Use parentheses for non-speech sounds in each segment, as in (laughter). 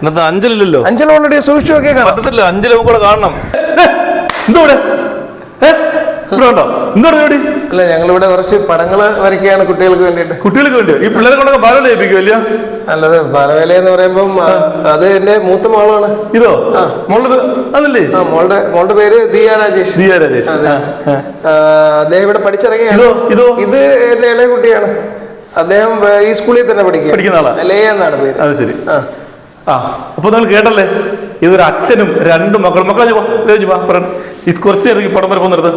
ഇന്നത്തെ അഞ്ചലില്ലല്ലോ. അഞ്ചൽ ഓൾറെഡി സൂക്ഷിച്ചു കാണാം പറ്റത്തില്ല അഞ്ചൽ നമുക്ക് കൂടെ കാണണം. എന്തോടെ ഉണ്ടോ? അല്ല ഞങ്ങളിവിടെ കുറച്ച് പടങ്ങൾ വരയ്ക്കുകയാണ് കുട്ടികൾക്ക് വേണ്ടിയിട്ട്. കുട്ടികൾക്ക് വേണ്ടി ഈ പിള്ളേരെ കൊണ്ടൊക്കെ ബാലവേല ലയിപ്പിക്കും അല്ലയോ അല്ലത് ബാലവേല എന്ന് പറയുമ്പോൾ അത് എന്റെ മൂത്ത മോളാണ്. ഇതോ? മോളുടെ അതല്ലേ? ആ മോളുടെ മോളുടെ പേര് ദിയ രാജേഷ്. ദിയ രാജേഷ്. അദ്ദേഹം ഇവിടെ പഠിച്ചിറങ്ങിയാണ്. ഇതോ ഇതോ? എന്റെ ഇളയ കുട്ടിയാണ്. അദ്ദേഹം ഈ സ്കൂളിൽ തന്നെ പഠിക്കുക. പഠിക്കുന്ന? ലേ എന്നാണ് പേര്. അത് ശരി. ആ. ആ അപ്പൊ നിങ്ങൾ കേട്ടല്ലേ? ഇതൊരു അച്ഛനും രണ്ട് മക്കളും. മക്കളെ. ഇത് കുറച്ച് നേരം ഈ പടം വരെ പോകുന്നത്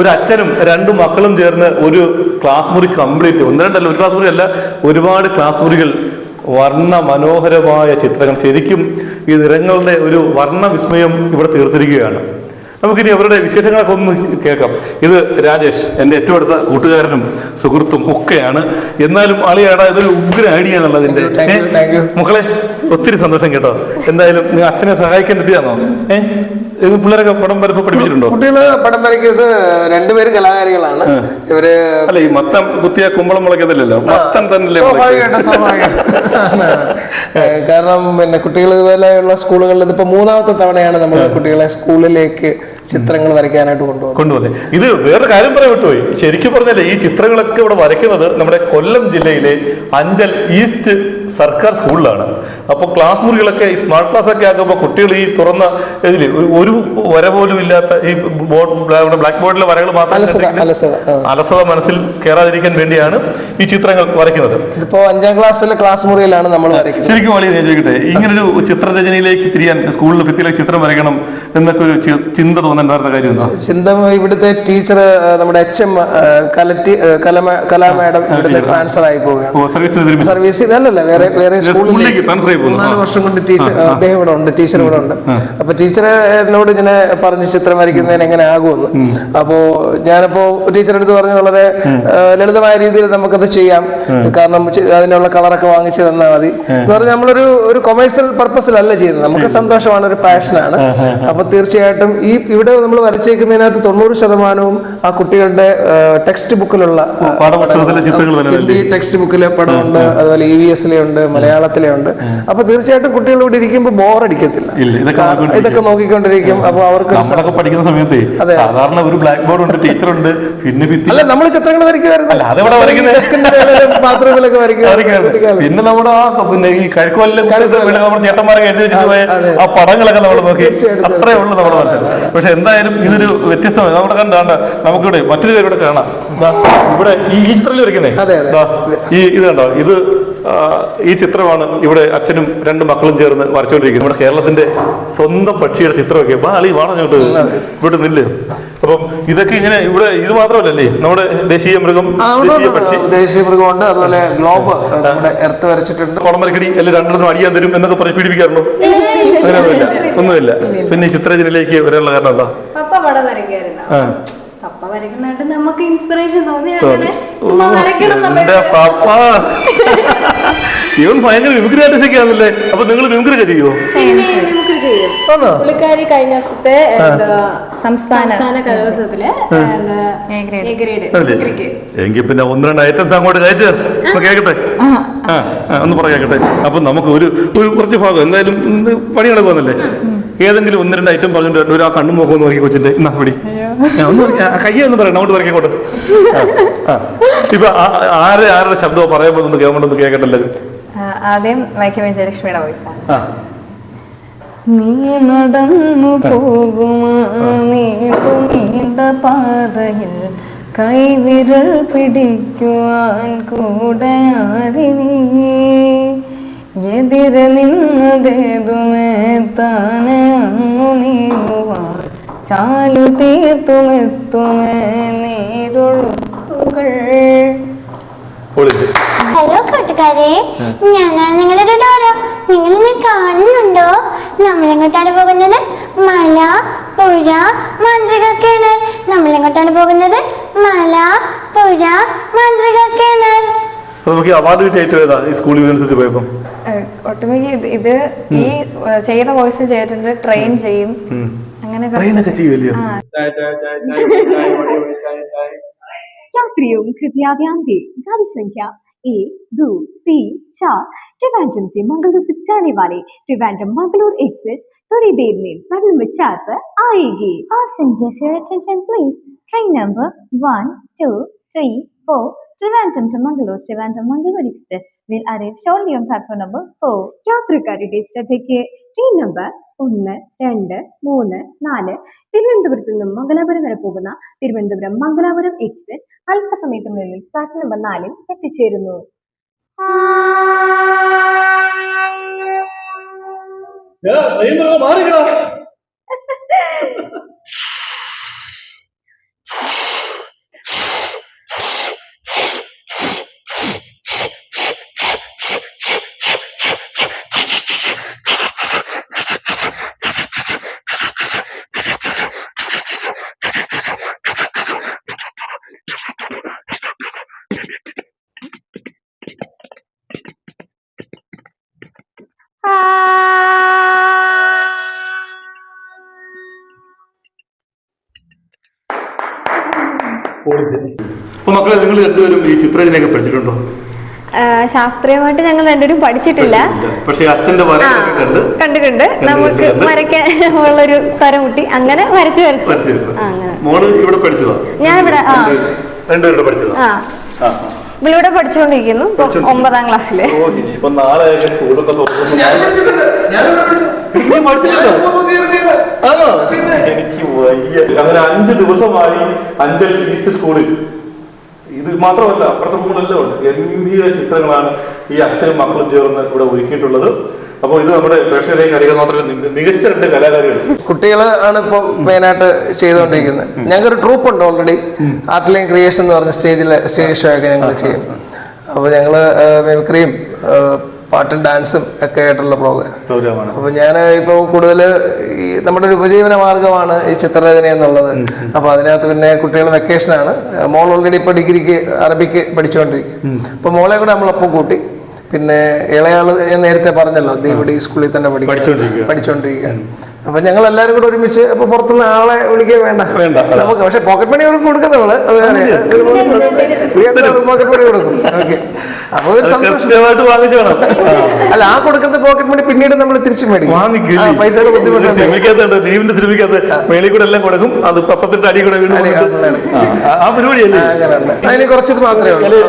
ഒരു അച്ഛനും രണ്ട് മക്കളും ചേർന്ന് ഒരു ക്ലാസ് മുറി കംപ്ലീറ്റ് ഒന്ന് രണ്ടല്ല ഒരു ക്ലാസ് മുറി അല്ല ഒരുപാട് ക്ലാസ് മുറികൾ വർണ മനോഹരമായ ചിത്രങ്ങൾ. ശരിക്കും ഈ നിറങ്ങളുടെ ഒരു വർണ വിസ്മയം ഇവിടെ തീർത്തിരിക്കുകയാണ്. നമുക്കിനി അവരുടെ വിശേഷങ്ങളൊക്കെ ഒന്ന് കേൾക്കാം. ഇത് രാജേഷ് എന്റെ ഏറ്റവും അടുത്ത കൂട്ടുകാരനും സുഹൃത്തും ഒക്കെയാണ്. എന്നാലും അളിയാടാ ഇതൊരു ഉഗ്ര ഐഡിയ you. മക്കളെ ഒത്തിരി സന്തോഷം കേട്ടോ. എന്തായാലും നിങ്ങൾ അച്ഛനെ സഹായിക്കാൻ എത്തിയാന്നോ? ഏഹ് പിള്ളേരൊക്കെ പടം വരപ്പ് പഠിപ്പിച്ചിട്ടുണ്ടോ? കുട്ടികൾ പടം വരയ്ക്കുന്നത് രണ്ടുപേരും കലാകാരികളാണ്. ഇവർ അല്ല ഈ മത്തം കുത്തിയ കുമ്പളം മുളയ്ക്കത്തില്ലല്ലോ മത്തം തന്നെ? സ്വാഭാവികമായിട്ടും സ്വാഭാവികമായിട്ടും. (laughs) കാരണം പിന്നെ കുട്ടികൾ ഇതുപോലെയുള്ള സ്കൂളുകളിൽ ഇതിപ്പോ മൂന്നാമത്തെ തവണയാണ് നമ്മൾ കുട്ടികളെ സ്കൂളിലേക്ക് ചിത്രങ്ങൾ വരയ്ക്കാനായിട്ട് കൊണ്ടുപോകുന്നത്. കൊണ്ടുവന്നേ ഇത് വേറെ കാര്യം പറയാൻ വിട്ടുപോയി. ശരിക്കും പറഞ്ഞാലേ ഈ ചിത്രങ്ങളൊക്കെ ഇവിടെ വരയ്ക്കുന്നത് നമ്മുടെ കൊല്ലം ജില്ലയിലെ അഞ്ചൽ ഈസ്റ്റ് സർക്കാർ സ്കൂളിലാണ്. അപ്പോൾ ക്ലാസ് മുറികളൊക്കെ ഈ സ്മാർട്ട് ക്ലാസ് ഒക്കെ ആക്കുമ്പോൾ കുട്ടികൾ ഈ തുറന്ന ഇതിൽ ഒരു വര പോലും ഇല്ലാത്ത ഈ ബോർഡ് ബ്ലാക്ക് ബോർഡിലെ വരകൾ മാത്രം അലസത മനസ്സിൽ കയറാതിരിക്കാൻ വേണ്ടിയാണ് ഈ ചിത്രങ്ങൾ വരയ്ക്കുന്നത്. ഇതിപ്പോ അഞ്ചാം ക്ലാസ്സിലെ ക്ലാസ് മുറിയിലാണ് നമ്മൾ വരയ്ക്കുന്നത്. ശരിക്കും വളരെ ചോദിക്കട്ടെ ഇങ്ങനൊരു ചിത്രരചനയിലേക്ക് തിരിയാൻ സ്കൂളിൽ ഭിത്തിയിലേക്ക് ചിത്രം വരയ്ക്കണം എന്നൊക്കെ ഒരു ചിന്ത വേറെ കാര്യം ചിന്ത ഇവിടുത്തെ ടീച്ചർ നമ്മുടെ എച്ച് എം കലറ്റി കലാ മാഡം ഇവിടുത്തെ ട്രാൻസ്ഫർ ആയി പോവുകയാണ്. സർവീസ് അല്ലല്ല വേറെ വേറെ സ്കൂളിലേക്ക്. പോകുന്നു. മൂന്നാൽ വർഷം കൊണ്ട് ടീച്ചർ അദ്ദേഹം ഇവിടെ ഉണ്ട് ടീച്ചർ ഇവിടെ ഉണ്ട്. അപ്പൊ ടീച്ചർ എന്നോട് ഇങ്ങനെ പറഞ്ഞു ചിത്രം വരയ്ക്കുന്നതിന് എങ്ങനെ ആകുമെന്ന്? അപ്പോ ഞാനപ്പോ ടീച്ചറെ അടുത്ത് പറഞ്ഞു വളരെ ലളിതമായ രീതിയിൽ നമുക്കത് ചെയ്യാം. കാരണം അതിനുള്ള കളറൊക്കെ വാങ്ങിച്ചു തന്നാൽ മതി. എന്ന് പറഞ്ഞാൽ നമ്മളൊരു ഒരു കൊമേഴ്സ്യൽ പർപ്പസിലല്ല ചെയ്യുന്നത്. നമുക്ക് സന്തോഷമാണ് ഒരു പാഷനാണ് അപ്പൊ തീർച്ചയായിട്ടും ഈ ഇവിടെ നമ്മൾ വരച്ചേക്കുന്നതിനകത്ത് തൊണ്ണൂറ് ശതമാനവും ആ കുട്ടികളുടെ ടെക്സ്റ്റ് ബുക്കിലുള്ള ഹിന്ദി ടെക്സ്റ്റ് ബുക്കിലെ പടമുണ്ട് അതുപോലെ ഇ വി എസിലെ ഉണ്ട് മലയാളത്തിലെ ഉണ്ട്. അപ്പൊ തീർച്ചയായിട്ടും കുട്ടികൾ ഇവിടെ ഇരിക്കുമ്പോൾ ബോറടിക്കത്തില്ല ഇല്ല ഇതൊക്കെ നോക്കിക്കൊണ്ടിരിക്കും. ഇതൊക്കെ നോക്കിക്കൊണ്ടിരിക്കും. അപ്പൊ അവർക്ക് പഠിക്കുന്ന സമയത്ത്. സാധാരണ ഒരു ബ്ലാക്ക് ബോർഡ് ഉണ്ട് ടീച്ചർ ഉണ്ട് പിന്നെ അല്ല നമ്മൾ ചിത്രങ്ങൾ വരയ്ക്കുമായിരുന്നു. ബാത്റൂമിലൊക്കെ. കുട്ടിക്കാലത്ത്. പിന്നെ നമ്മുടെ ആ പിന്നെ ഈ കഴുക്കുവല്ലും. നമ്മുടെ ചേട്ടന്മാരൊക്കെ എഴുതി വെച്ചിട്ട് ആ പടങ്ങളൊക്കെ നമ്മൾ നോക്കി. അത്രേ ഉള്ളൂ നമ്മുടെ മനസ്സിൽ. പക്ഷെ എന്തായാലും ഇതൊരു വ്യത്യസ്തമാണ്. നമ്മുടെ കണ്ടാണ്ട് നമുക്കിവിടെ മറ്റൊരു പേരോട് ഇവിടെ കാണാം. ഇവിടെ ഈ ചിത്രത്തിൽ വരയ്ക്കുന്നേ. ഈ ഇത് കണ്ടോ? ഇത് ഈ ചിത്രമാണ് ഇവിടെ അച്ഛനും രണ്ട് മക്കളും ചേർന്ന് വരച്ചുകൊണ്ടിരിക്കുന്നത്. നമ്മുടെ കേരളത്തിന്റെ സ്വന്തം പക്ഷിയുടെ ചിത്രമൊക്കെ. ബാളി വാണ ഇവിടെ നില്ലേ. അപ്പം ഇതൊക്കെ ഇങ്ങനെ ഇവിടെ ഇത് മാത്രമല്ലല്ലേ നമ്മുടെ ദേശീയ മൃഗം ദേശീയ പക്ഷി. ദേശീയ മൃഗമുണ്ട്. അതുപോലെ ഗ്ലോബ് നമ്മുടെ എർത്ത് വരച്ചിട്ടുണ്ട്. കുളമരക്കടി എല്ലാം രണ്ടെണ്ണം അടിയാൻ തരും എന്നൊക്കെ പറഞ്ഞ് പീഡിപ്പിക്കാറുണ്ടോ? അങ്ങനെയൊന്നുമില്ല ഒന്നുമില്ല. പിന്നെ ഈ ചിത്രരചനയിലേക്ക് വരാനുള്ള കാരണം എന്താ? വരയ്ക്കുന്നുണ്ട്. നമുക്ക് ഇൻസ്പിറേഷൻ തോന്നി അങ്ങനെ ചുമ്മാ വരയ്ക്കണം എന്റെ പാപ്പ. ഇവൻ ഭയങ്കര മിമിക്രി ആർട്ടിസ്റ്റ് ഒക്കെ ആണല്ലേ അപ്പൊ നിങ്ങൾ ഒക്കെ ചെയ്യുമോ പിന്നെ മിമിക്രി ചെയ്യും. ആണോ? പുള്ളിക്കാരി കഴിഞ്ഞ വർഷത്തെ എന്താ സംസ്ഥാന സംസ്ഥാന കലോത്സവത്തിൽ എന്താ A grade. A grade അല്ലേ? മിമിക്രിക്ക് എങ്കിൽ പിന്നെ ഒന്ന് രണ്ട് ഐറ്റംസ് അങ്ങോട്ട് കഴിച്ച് ഒന്ന് കേക്കട്ടെ? ആ. ആ, ഒന്ന് പറ കേക്കട്ടെ. അപ്പൊ നമുക്ക് ഒരു ഒരു കുറച്ച് ഭാഗം. എന്തായാലും ഇന്ന് പണി നടക്കുവന്നല്ലേ ഏതെങ്കിലും ഒന്ന് രണ്ട് ഐറ്റം പറഞ്ഞിട്ട് ഒരു ആ കണ്ണും മുഖം ഒന്ന് നോക്കി കൊച്ചിന്റെ. എന്നാ പിടി. കയ്യെ ഒന്ന് പറയണം അങ്ങോട്ട് ആ ഇപ്പൊ ആര് ആരെ ആരുടെ ശബ്ദമോ പറയുമ്പോൾ ഒന്ന് കേൾക്കണ്ട ഒന്ന് കേൾക്കട്ടല്ലോ ആദ്യം വൈക്കം വിജയലക്ഷ്മിയുടെ വോയിസ് ആണ്. നീ നടന്നു പോകുമാ നീണ്ടു നീണ്ട പാതയിൽ കൈവിരൽ പിടിക്കുവാൻ കൂടെ ആരിനി എതിരെ നിന്നതേതുമേ താനെ അങ്ങു നീങ്ങുവാൻ ചാലു തീർത്തുമെത്തുമേ നീരൊഴുക്കുകൾ. ഹലോ കൂട്ടുകാരെ ഞാനാണ് നിങ്ങളുടെ ഡോറ നിങ്ങൾ എന്നെ കാണുന്നുണ്ടോ? നമ്മളെങ്ങോട്ടാണ് പോകുന്നത്? മല പുഴ മാന്ത്രിക കിണർ നമ്മളെങ്ങോട്ടാണ് പോകുന്നത്? മല പുഴ മാന്ത്രിക കിണർ അപ്പൊ നമുക്ക് അവാർഡ് കിട്ടിയ ഏറ്റവും ഏതാ? ഈ സ്കൂൾ യൂണിവേഴ്സിറ്റി പോയപ്പോ. ഒട്ടുമിക്ക ഇത് ഈ ചെയ്ത വോയിസ് ചെയ്തിട്ടുണ്ട് ട്രെയിൻ ചെയ്യും. അങ്ങനെ കുറച്ച് ട്രെയിനൊക്കെ ചെയ്യുമല്ലയോ यात्रियों कृपया ध्यान दें गाड़ी संख्या एक दो तीन चार ट्रिवेंड्रम से मंगलूर तक जाने वाले ट्रिवेंड्रम मंगलूर एक्सप्रेस थोड़ी देर में प्लेटफॉर्म नंबर चार पर आएगी Passengers, your attention please. Train number one, two, three, four. Trivandrum to Mangalore, Trivandrum Mangalore Express Will arrive shortly on platform number four. യാത്രക്കാരുടെ ശ്രദ്ധയ്ക്ക്. ട്രെയിൻ നമ്പർ ഒന്ന് രണ്ട് മൂന്ന് നാല്. തിരുവനന്തപുരത്ത് നിന്നും മംഗലാപുരം വരെ പോകുന്ന തിരുവനന്തപുരം മംഗലാപുരം എക്സ്പ്രസ് അല്പസമയത്തിനുള്ളിൽ പ്ലാറ്റ്ഫോം നമ്പർ നാലിൽ എത്തിച്ചേരുന്നു. മാറിക്കടാ (laughs) അപ്പൊ മക്കളെ നിങ്ങൾ രണ്ടുപേരും ഈ ചിത്രരചനയൊക്കെ പഠിച്ചിട്ടുണ്ടോ? ശാസ്ത്രീയമായിട്ട് ഞങ്ങൾ രണ്ടുപേരും പഠിച്ചിട്ടില്ല. പക്ഷേ അച്ഛന്റെ കണ്ടു കണ്ട് നമുക്ക്. വരയ്ക്കാൻ ഉള്ളൊരു തരമുട്ടി അങ്ങനെ വരച്ച് വരച്ച്. പഠിച്ചിരുന്നു ആ, അങ്ങനെ. മോൾ ഇവിടെ പഠിച്ചതാ? ഞാനിവിടെ, ആ. രണ്ടുപേരുടെ പഠിച്ചതാ? ആ. ആ, ആ. ഇവിടെ പഠിച്ചുകൊണ്ടിരിക്കുന്നു. ഒമ്പതാം ഇനിയിപ്പോ നാളെ സ്കൂളൊക്കെ ആണോ എനിക്ക് വയ്യ. അങ്ങനെ അഞ്ച് ദിവസമായി അഞ്ചൽ ഈസ്റ്റ് സ്കൂളിൽ. ഇത് മാത്രമല്ല അപ്പുറത്തെ റൂമിലെല്ലാം ഉണ്ട് ഗംഭീര ചിത്രങ്ങളാണ് ഈ അച്ഛനും മക്കളും ചേർന്ന് ഇവിടെ ഒരുക്കിയിട്ടുള്ളത്. അപ്പോൾ ഇത് നമ്മുടെ പ്രേക്ഷകരെയും കാര്യങ്ങൾ മാത്രമല്ല മികച്ച രണ്ട് കലാകാരികൾ. കുട്ടികൾ ആണ് ഇപ്പൊ മെയിനായിട്ട് ചെയ്തുകൊണ്ടിരിക്കുന്നത്. ഞങ്ങൾക്കൊരു ട്രൂപ്പ് ഉണ്ട് ഓൾറെഡി ആർട്ട് ലൈൻ ക്രിയേഷൻ എന്ന് പറഞ്ഞ സ്റ്റേജിലെ സ്റ്റേജ് ഷോ ഒക്കെ ഞങ്ങൾ ചെയ്യും. അപ്പോൾ ഞങ്ങൾ മിമിക്രിയും പാട്ടും ഡാൻസും ഒക്കെ ആയിട്ടുള്ള പ്രോഗ്രാം. പ്രോഗ്രാമാണ്. അപ്പോൾ ഞാൻ ഇപ്പോൾ കൂടുതൽ ഈ നമ്മുടെ ഒരു ഉപജീവന മാർഗമാണ് ഈ ചിത്രരചന എന്നുള്ളത്. അപ്പോൾ അതിനകത്ത് പിന്നെ കുട്ടികൾ വെക്കേഷനാണ്. മോൾ ഓൾറെഡി ഇപ്പോൾ ഡിഗ്രിക്ക് അറബിക്ക് പഠിച്ചുകൊണ്ടിരിക്കും അപ്പോൾ മോളെ കൂടെ നമ്മളൊപ്പം കൂട്ടി. പിന്നെ ഇളയാൾ ഞാൻ നേരത്തെ പറഞ്ഞല്ലോ ദീപടി സ്കൂളിൽ തന്നെ പഠിക്കുക പഠിച്ചുകൊണ്ടിരിക്കുകയാണ്. അപ്പൊ ഞങ്ങൾ എല്ലാവരും കൂടെ ഒരുമിച്ച് അപ്പൊ പുറത്തുനിന്ന് ആളെ വിളിക്കുക വേണ്ട. വേണ്ട, നമുക്ക് പക്ഷെ പോക്കറ്റ് മണി അവർക്ക് കൊടുക്കും നമ്മൾ പോക്കറ്റ് മണി കൊടുക്കും. ഓക്കെ. അപ്പൊ ഒരു സന്തോഷം. വാങ്ങിച്ചോണം (laughs) അല്ല ആ കൊടുക്കുന്ന പോക്കറ്റ് മണി പിന്നീട് നമ്മൾ തിരിച്ചു മേടിക്കും. പൈസയുടെ ബുദ്ധിമുട്ടുണ്ട് സിനിമയ്ക്കകത്തുണ്ട്. ദീപിന്റെ സിനിമയ്ക്കകത്ത് മേളിൽ കൂടെ എല്ലാം കൊടുക്കും. അത് പപ്പത്തിന്റെ അടി കൂടെ വീണ്ടും അടി, ആ, അതിന് കുറച്ചത് മാത്രമേ ഉള്ളൂ.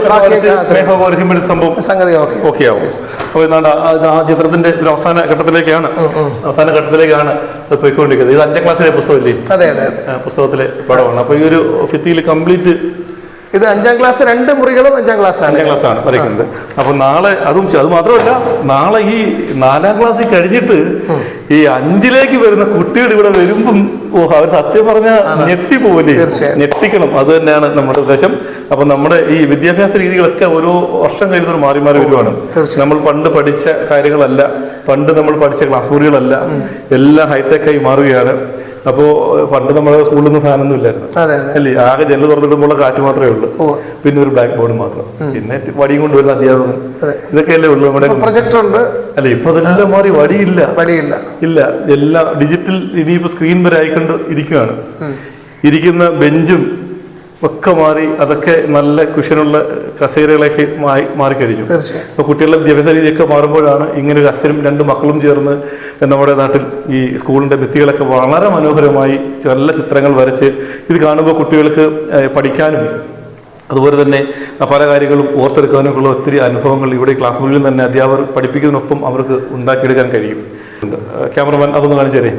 സംഭവം സംഗതി ഓക്കെ. ആവും. ആ ചിത്രത്തിന്റെ ഒരു അവസാന ഘട്ടത്തിലേക്കാണ്. അവസാന ഘട്ടത്തിലേക്കാണ്. അത് പോയിക്കൊണ്ടിരിക്കുന്നത്. ഇത് അഞ്ചാം ക്ലാസ്സിലെ പുസ്തകമല്ലേ? അതെ അതെ പുസ്തകത്തിലെ പടമാണ്. അപ്പോൾ ഈ ഒരു ഭിത്തിയിൽ കംപ്ലീറ്റ് ഇത് അഞ്ചാം ക്ലാസ് രണ്ട് മുറികളും അഞ്ചാം ക്ലാസ് ആണ് അഞ്ചാം ക്ലാസ് ആണ് വരയ്ക്കുന്നത് അപ്പൊ നാളെ അതും അത് മാത്രമല്ല നാളെ ഈ നാലാം ക്ലാസ്സിൽ കഴിഞ്ഞിട്ട് ഈ അഞ്ചിലേക്ക് വരുന്ന കുട്ടികൾ ഇവിടെ വരുമ്പം ഓ അവർ സത്യം പറഞ്ഞ ഞെട്ടിപ്പോവില്ലേ. ഞെട്ടിക്കണം. അത് തന്നെയാണ് നമ്മുടെ ഉദ്ദേശം. അപ്പൊ നമ്മുടെ ഈ വിദ്യാഭ്യാസ രീതികളൊക്കെ ഓരോ വർഷം കഴിയുന്നവർ മാറി മാറി വരുവാണ്. നമ്മൾ പണ്ട് പഠിച്ച കാര്യങ്ങളല്ല പണ്ട് നമ്മൾ പഠിച്ച ക്ലാസ് മുറികളല്ല എല്ലാം ഹൈടെക് ആയി മാറുകയാണ്. അപ്പോ പണ്ട് നമ്മുടെ സ്കൂളിൽ നിന്ന് ഫാനൊന്നും ഇല്ലായിരുന്നു. അല്ലേ? ആകെ ജനൽ തുറന്നിടുമ്പോൾ കാറ്റ് മാത്രമേ ഉള്ളൂ. പിന്നെ ഒരു ബ്ലാക്ക് ബോർഡ് മാത്രം. പിന്നെ വടിയും കൊണ്ടുവരുന്ന അധ്യാപകൻ. ഇതൊക്കെയല്ലേ ഉള്ളൂ നമ്മുടെ പ്രൊജക്ടർ ഉണ്ട്. അല്ല? ഇപ്പൊ അതെല്ലാം മാറി വടിയില്ല. വടിയില്ല. ഇല്ല. എല്ലാം ഡിജിറ്റൽ ഇനിയിപ്പോ സ്ക്രീൻ വരെ ആയിക്കൊണ്ട് ഇരിക്കുകയാണ് ഇരിക്കുന്ന ബെഞ്ചും ഒക്കെ മാറി അതൊക്കെ നല്ല കുഷനുള്ള കസേരകളൊക്കെ മാറി മാറിക്കഴിഞ്ഞു അപ്പൊ കുട്ടികളുടെ വിദ്യാഭ്യാസ രീതിയൊക്കെ മാറുമ്പോഴാണ് ഇങ്ങനെ ഒരു അച്ഛനും രണ്ട് മക്കളും ചേർന്ന് നമ്മുടെ നാട്ടിൽ ഈ സ്കൂളിന്റെ ഭിത്തികളൊക്കെ വളരെ മനോഹരമായി നല്ല ചിത്രങ്ങൾ വരച്ച് ഇത് കാണുമ്പോൾ കുട്ടികൾക്ക് പഠിക്കാനും അതുപോലെ തന്നെ പല കാര്യങ്ങളും ഓർത്തെടുക്കാനും ഉള്ള ഒത്തിരി അനുഭവങ്ങൾ ഇവിടെ ക്ലാസ് മുറിയിൽ തന്നെ അധ്യാപകർ പഠിപ്പിക്കുന്നതിനൊപ്പം അവർക്ക് ഉണ്ടാക്കിയെടുക്കാൻ കഴിയും. ക്യാമറമാൻ അതൊന്ന് കാണിച്ചേരേ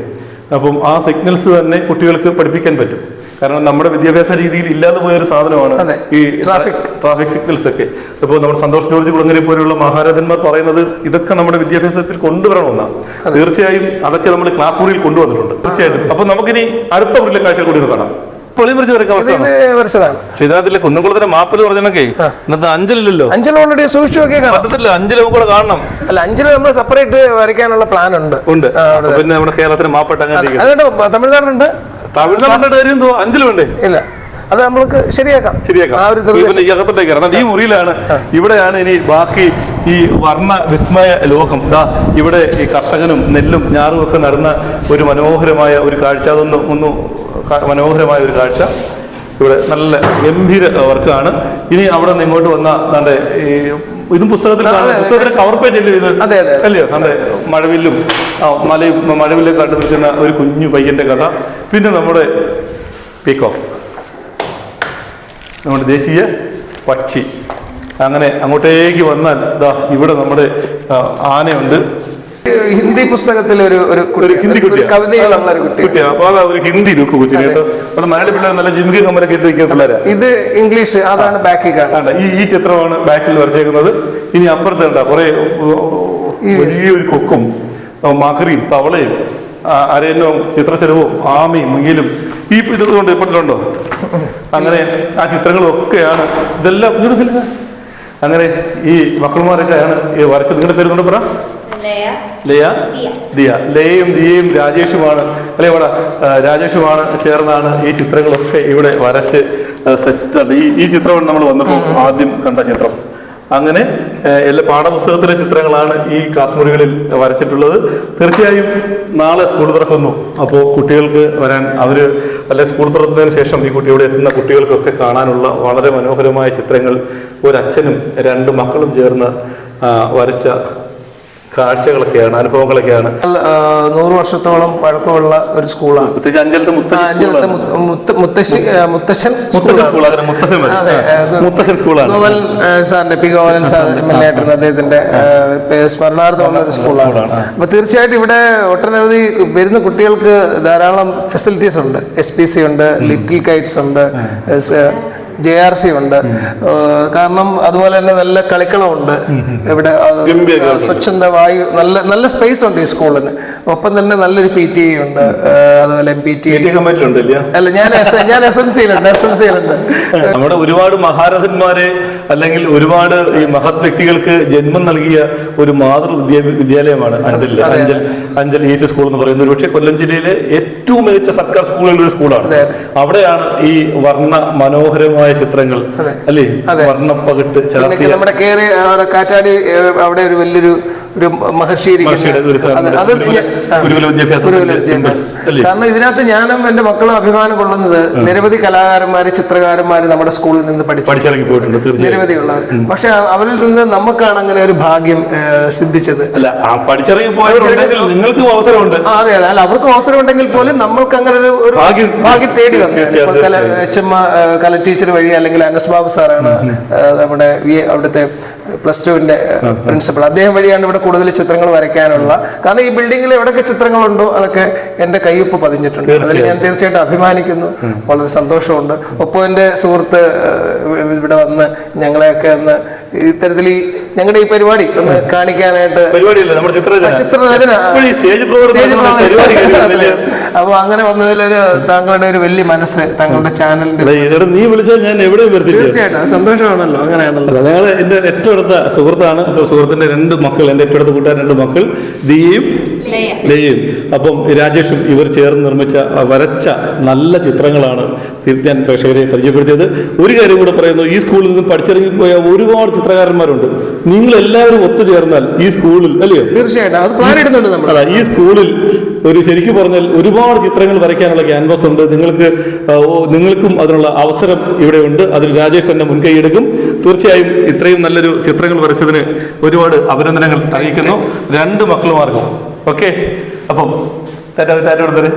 അപ്പം ആ സിഗ്നൽസ് തന്നെ കുട്ടികൾക്ക് പഠിപ്പിക്കാൻ പറ്റും. കാരണം നമ്മുടെ വിദ്യാഭ്യാസ രീതിയിൽ ഇല്ലാതെ പോയ ഒരു സാധനമാണ് ഈ ട്രാഫിക് ട്രാഫിക് സിഗ്നൽസ് ഒക്കെ. ഇപ്പോൾ നമ്മുടെ സന്തോഷ് ജോർജ് കുളങ്ങരെ പോലെയുള്ള മഹാരാജന്മാർ പറയുന്നത് ഇതൊക്കെ നമ്മുടെ വിദ്യാഭ്യാസത്തിൽ കൊണ്ടുവരണമെന്നാണ് തീർച്ചയായും അതൊക്കെ നമ്മൾ ക്ലാസ് മുറിയിൽ കൊണ്ടുവന്നിട്ടുണ്ട്. തീർച്ചയായിട്ടും. അപ്പൊ നമുക്കിനി അടുത്ത മുറിയിലെ കാഴ്ച കൂടി ഒന്ന് കാണാം. ഇതിനകത്തിലെ കുന്നംകുളത്തിന്റെ മാപ്പിൽ പറഞ്ഞൊക്കെ ഇന്നത്തെ അഞ്ചലില്ലല്ലോ. അഞ്ചിൽ ഓൾറെഡി സൂക്ഷിച്ചു നോക്കിയേ കാണാം. പറ്റത്തില്ല. അഞ്ചിൽ നമുക്ക് കൂടെ കാണണം. അല്ല അഞ്ചൽ നമ്മൾ സെപ്പറേറ്റ് വരയ്ക്കാനുള്ള പ്ലാൻ ഉണ്ട്. ഉണ്ട്. പിന്നെ നമ്മുടെ കേരളത്തിന്റെ മാപ്പിട്ട് അങ്ങനെ ഇരിക്കുന്നു. അതുകൊണ്ട് തമിഴ്നാടുണ്ട്. ഇല്ല. അത് നമ്മൾക്ക് ശരിയാക്കാം. ശരിയാക്കാം. ആ ഒരു ഈ മുറിയിലാണ്. ഇവിടെയാണ് ഇനി ബാക്കി ഈ വർണ വിസ്മയ ലോകം. ദാ ഇവിടെ ഈ കർഷകനും നെല്ലും ഞാറും ഒക്കെ നടന്ന ഒരു മനോഹരമായ ഒരു കാഴ്ച. അതൊന്ന് ഒന്ന് മനോഹരമായ ഒരു കാഴ്ച. ഇവിടെ നല്ല ഗംഭീര വർക്കാണ്. ഇനി അവിടെ നിന്ന് ഇങ്ങോട്ട് വന്ന നമ്മുടെ ഈ ഇതും പുസ്തകത്തിൽ. പുസ്തകത്തിന്റെ കവർ പേജ് അല്ലേ ഇത്? അതെ, അതെ. അല്ലയോ മഴവില്ലും. മലയും മഴവില്ലും കണ്ടു നിൽക്കുന്ന ഒരു കുഞ്ഞു പയ്യന്റെ കഥ. പിന്നെ നമ്മുടെ പീക്കോ നമ്മുടെ ദേശീയ പക്ഷി. അങ്ങനെ അങ്ങോട്ടേക്ക് വന്നാൽ ഇതാ ഇവിടെ നമ്മുടെ ആനയുണ്ട്. ഹിന്ദി പുസ്തകത്തിൽ ഒരു ഒരു ഹിന്ദി കവിതയിലുള്ള ഒരു കുട്ടി. അപ്പൊ ഒരു ഹിന്ദി ലുക്ക് കൊച്ചിന് കേട്ടോ നമ്മുടെ മലയാളി പിള്ളേർ നല്ല ജിമിക്ക് കമ്മലൊക്കെ ഇട്ട് ഇത് ഇംഗ്ലീഷ് അതാണ് ബാക്കിൽ കാണുന്നത്. ഈ ഈ ചിത്രമാണ് ബാക്കിൽ വരച്ചേക്കുന്നത്. ഇനി അപ്പുറത്തെ കണ്ട? കുറെ വലിയൊരു കൊക്കും ആ, മകറിയും തവളയും അരയന്നവും ചിത്രശലവും ആമയും മുയിലും ഈ ഇതുകൊണ്ട് ഇപ്പോഴുണ്ടോ അങ്ങനെ ആ ചിത്രങ്ങളൊക്കെയാണ്. ഇതെല്ലാം അങ്ങനെ ഈ മക്കളുമാരൊക്കെയാണ് ഈ വരച്ചത്. നിങ്ങളുടെ പേര് കൊണ്ട് പറ? ലയ. ദിയ. ലയയും ദിയയും രാജേഷുമാണ്. അല്ലെ ഇവിടെ രാജേഷുമാണ് ചേർന്നാണ് ഈ ചിത്രങ്ങളൊക്കെ ഇവിടെ വരച്ച് സെറ്റ് ഈ ഈ ചിത്രമാണ് നമ്മൾ വന്നപ്പോൾ ആദ്യം കണ്ട ചിത്രം. അങ്ങനെ എല്ലാ പാഠപുസ്തകത്തിലെ ചിത്രങ്ങളാണ് ഈ ക്ലാസ് മുറികളിൽ വരച്ചിട്ടുള്ളത്. തീർച്ചയായും നാളെ സ്കൂൾ തുറക്കുന്നു. അപ്പോൾ കുട്ടികൾക്ക് വരാൻ അവർ അല്ലെ സ്കൂൾ തുറന്നതിന് ശേഷം ഈ കുട്ടിയോട് എത്തുന്ന കുട്ടികൾക്കൊക്കെ കാണാനുള്ള വളരെ മനോഹരമായ ചിത്രങ്ങൾ ഒരച്ഛനും രണ്ട് മക്കളും ചേർന്ന് വരച്ച കാഴ്ചകളൊക്കെയാണ് അനുഭവങ്ങളൊക്കെയാണ്. നൂറ് വർഷത്തോളം പഴക്കമുള്ള ഒരു സ്കൂളാണ്. അഞ്ചലത്തെ മുത്തശ്ശി മുത്തശ്ശൻ ഗോവൽ സാറിന്റെ P. Govalan sir M. L. A ആയിട്ടിരുന്ന അദ്ദേഹത്തിന്റെ സ്മരണാർത്ഥമുള്ള ഒരു സ്കൂളാണ്. അപ്പൊ തീർച്ചയായിട്ടും ഇവിടെ ഒട്ടനവധി വരുന്ന കുട്ടികൾക്ക് ധാരാളം ഫെസിലിറ്റീസ് ഉണ്ട്. എസ് പി സി ഉണ്ട് ലിറ്റിൽ കൈറ്റ്സ് ഉണ്ട് ജെ ആർ സി ഉണ്ട്. കാരണം അതുപോലെ തന്നെ നല്ല കളിക്കളമുണ്ട് ഇവിടെ സ്വച്ഛന്ദ വായു നല്ല നല്ല സ്പേസ് ഉണ്ട് ഈ സ്കൂളിന് ഒപ്പം തന്നെ നല്ലൊരു പി ടി ഐ ഉണ്ട് അതുപോലെ എം പി ടി അല്ല ഞാൻ ഞാൻ എസ് എം സിയിലുണ്ട് എസ് എം സിയിലുണ്ട് നമ്മുടെ ഒരുപാട് മഹാരഥന്മാരെ അല്ലെങ്കിൽ ഒരുപാട് ഈ മഹത് വ്യക്തികൾക്ക് ജന്മം നൽകിയ ഒരു മാതൃ വിദ്യാ വിദ്യാലയമാണ് അഞ്ചൽ അഞ്ചൽ അഞ്ചൽ സി സ്കൂൾ എന്ന് പറയുന്നത്. പക്ഷെ കൊല്ലം ജില്ലയിലെ ഏറ്റവും മികച്ച സർക്കാർ സ്കൂളുകളുടെ ഒരു സ്കൂളാണ് അവിടെയാണ് ഈ വർണ മനോഹരമായ ചിത്രങ്ങൾ അല്ലേ. വർണപ്പകിട്ട് നമ്മുടെ കാറ്റാടി അവിടെ ഒരു വലിയൊരു ഒരു മഹർഷി? കാരണം ഇതിനകത്ത് ഞാനും എന്റെ മക്കളും അഭിമാനം കൊള്ളുന്നത് നിരവധി കലാകാരന്മാര് ചിത്രകാരന്മാര് നമ്മുടെ സ്കൂളിൽ നിന്ന് പഠിച്ചിറങ്ങി പോയിട്ടുണ്ട് നിരവധി നിരവധിയുള്ളവർ. പക്ഷെ അവരിൽ നിന്ന് നമുക്കാണ് അങ്ങനെ ഒരു ഭാഗ്യം സിദ്ധിച്ചത്. നിങ്ങൾക്കും അവസരമുണ്ട്. അതെ അതെ. അല്ല അവർക്ക് അവസരം ഉണ്ടെങ്കിൽ പോലും നമ്മൾക്ക് അങ്ങനെ ഒരു ഭാഗ്യം. തേടി വന്നു. കല എച്ച് എം കല ടീച്ചർ വഴി അല്ലെങ്കിൽ അനസ് ബാബു സാറാണ് നമ്മുടെ അവിടുത്തെ പ്ലസ് ടുവിന്റെ പ്രിൻസിപ്പൾ അദ്ദേഹം വഴിയാണ് ഇവിടെ കൂടുതൽ ചിത്രങ്ങൾ വരയ്ക്കാനുള്ള. കാരണം ഈ ബിൽഡിങ്ങിൽ എവിടെയൊക്കെ ചിത്രങ്ങളുണ്ടോ അതൊക്കെ എന്റെ കയ്യൊപ്പ് പതിഞ്ഞിട്ടുണ്ട്. അതിൽ ഞാൻ തീർച്ചയായിട്ടും. അഭിമാനിക്കുന്നു. വളരെ സന്തോഷമുണ്ട്. ഒപ്പം എന്റെ സുഹൃത്ത് ഇവിടെ വന്ന് ഞങ്ങളെയൊക്കെ ഒന്ന് ഇത്തരത്തിൽ ഈ ഞങ്ങളുടെ ഈ പരിപാടി ഒന്ന് കാണിക്കാനായിട്ട് പരിപാടിയല്ലേ? നമ്മുടെ ചിത്രരചന. ആ, ചിത്രരചന. ഇപ്പോൾ സ്റ്റേജ് പ്രോഗ്രാം. അപ്പൊ അങ്ങനെ വന്നതിലൊരു താങ്കളുടെ ഒരു വലിയ മനസ്സ് താങ്കളുടെ ചാനലിന്റെ നീ വിളിച്ചാൽ ഞാൻ എവിടെയും തീർച്ചയായിട്ടും. സന്തോഷമാണല്ലോ. അങ്ങനെയാണല്ലോ. അതായത് എന്റെ ഏറ്റവും അടുത്ത സുഹൃത്താണ്. സുഹൃത്തിന്റെ രണ്ട് മക്കൾ എന്റെ ഏറ്റവും അടുത്ത കൂട്ടുകാർ രണ്ട് മക്കൾ ദിയയും ലയയും അപ്പം രാജേഷും ഇവർ ചേർന്ന് നിർമ്മിച്ച വരച്ച നല്ല ചിത്രങ്ങളാണ് തീർച്ച- ഞാൻ പ്രേക്ഷകരെ പരിചയപ്പെടുത്തിയത്. ഒരു കാര്യം കൂടെ പറയുന്നു ഈ സ്കൂളിൽ നിന്ന് പഠിച്ചിറങ്ങിപ്പോയ ഒരുപാട് ചിത്രകാരന്മാരുണ്ട്. നിങ്ങൾ എല്ലാവരും ഒത്തുചേർന്നാൽ ഈ സ്കൂളിൽ അല്ലയോ തീർച്ചയായിട്ടും. അത് പ്ലാൻ ഇടുന്നുണ്ട് നമ്മൾ. ഈ സ്കൂളിൽ ഒരു ശരിക്കും പറഞ്ഞാൽ ഒരുപാട് ചിത്രങ്ങൾ വരയ്ക്കാനുള്ള ക്യാൻവാസ് ഉണ്ട്. നിങ്ങൾക്ക് നിങ്ങൾക്കും അതിനുള്ള അവസരം ഇവിടെ ഉണ്ട്. അതിൽ രാജേഷ് തന്നെ മുൻകൈ എടുക്കും. തീർച്ചയായും ഇത്രയും നല്ലൊരു ചിത്രങ്ങൾ വരച്ചതിന് ഒരുപാട് അഭിനന്ദനങ്ങൾ അറിയിക്കുന്നു രണ്ട് മക്കളുമാർക്കും ഓക്കെ. അപ്പം ടാറ്റ ടാറ്റ കൊടുത്തത്